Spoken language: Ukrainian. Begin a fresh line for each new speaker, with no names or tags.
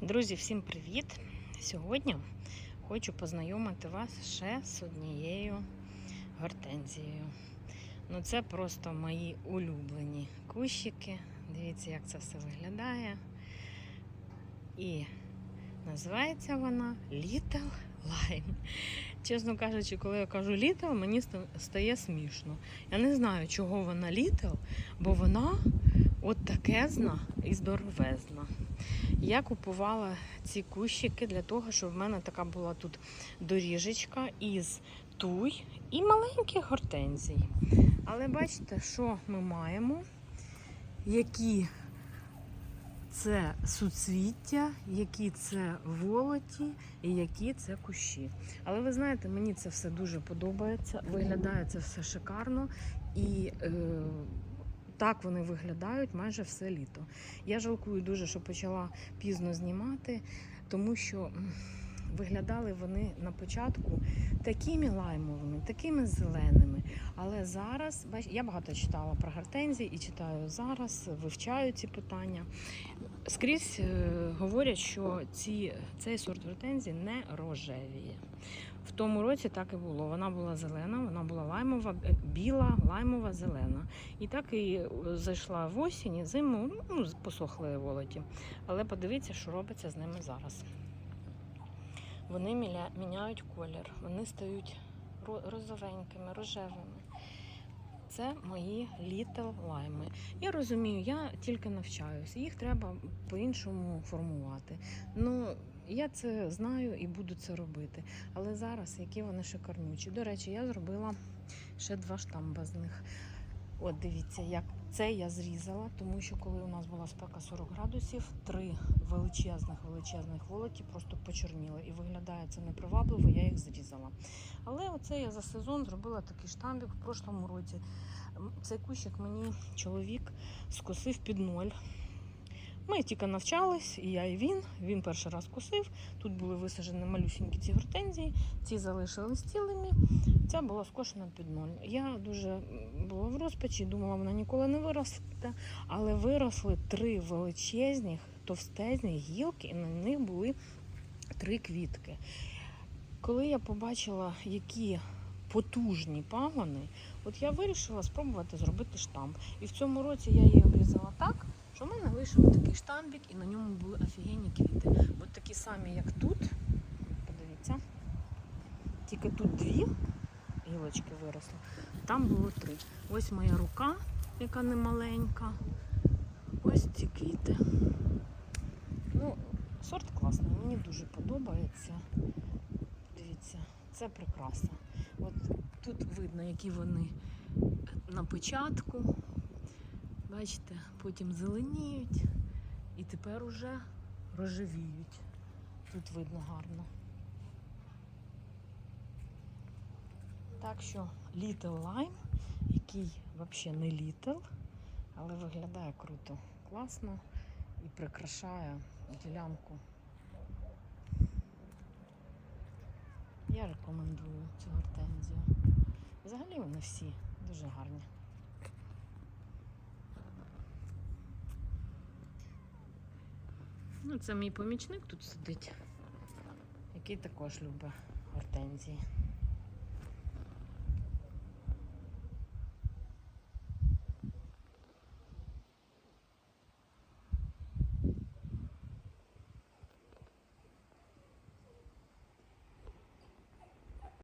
Друзі, всім привіт! Сьогодні хочу познайомити вас ще з однією гортензією. Ну, це просто мої улюблені кущики. Дивіться, як це все виглядає. І називається вона Little Lime. Чесно кажучи, коли я кажу Little, мені стає смішно. Я не знаю, чого вона Little, бо вона от такезна і здоровезна. Я купувала ці кущики для того, щоб в мене така була тут доріжечка із туй і маленьких гортензій. Але бачите, що ми маємо? Які це суцвіття, які це волоті і які це кущі. Але ви знаєте, мені це все дуже подобається. Виглядає це все шикарно і е, так вони виглядають майже все літо. Я жалкую дуже, що почала пізно знімати, тому що виглядали вони на початку такими лаймовими, такими зеленими. Але зараз, бач, я багато читала про гортензії і читаю зараз, вивчаю ці питання. Скрізь е, говорять, що ці, цей сорт гортензії не рожевіє. В тому році так і було. Вона була зелена, вона була лаймова, е, біла, лаймова, зелена. І так і е, зайшла в осінь, і зиму, ну, посохли волоті. Але подивіться, що робиться з ними зараз. Вони міняють колір, вони стають ро- розовенькими, рожевими. Це мої Little лайми. Я розумію, я тільки навчаюся. Їх треба по-іншому формувати. Ну, я це знаю і буду це робити. Але зараз які вони шикарнючі. До речі, я зробила ще два штамба з них. От дивіться, як це я зрізала, тому що коли у нас була спека 40 градусів, три величезних величезних волоті просто почорніли і виглядає це непривабливо, я їх зрізала. Але оце я за сезон зробила такий штамбік в прошлому році. Цей кущик мені чоловік скосив під ноль. Ми тільки навчались, і я, і він. Він перший раз косив. Тут були висаджені малюсінькі ці гортензії, ці залишились цілими. Ця була скошена під ноль. Я дуже була в розпачі, думала, вона ніколи не виросте. Але виросли три величезні, товстезні гілки, і на них були три квітки. Коли я побачила, які потужні пагони, от я вирішила спробувати зробити штамп. І в цьому році я її обрізала так, що в мене вийшов такий штамбік, і на ньому були офігенні квіти. От такі самі, як тут. Подивіться. Тільки тут дві гілочки виросли. Там було три. Ось моя рука, яка не маленька. Ось ці квіти. Ну, сорт класний, мені дуже подобається. Дивіться, це прекрасно. От тут видно, які вони на початку. Бачите, потім зеленіють і тепер уже рожевіють. Тут видно гарно. Так що Little Lime, який взагалі не Little, але виглядає круто, класно і прикрашає ділянку. Я рекомендую цю гортензію. Взагалі вони всі дуже гарні. Ну, це мій помічник тут сидить, який також любить гортензії.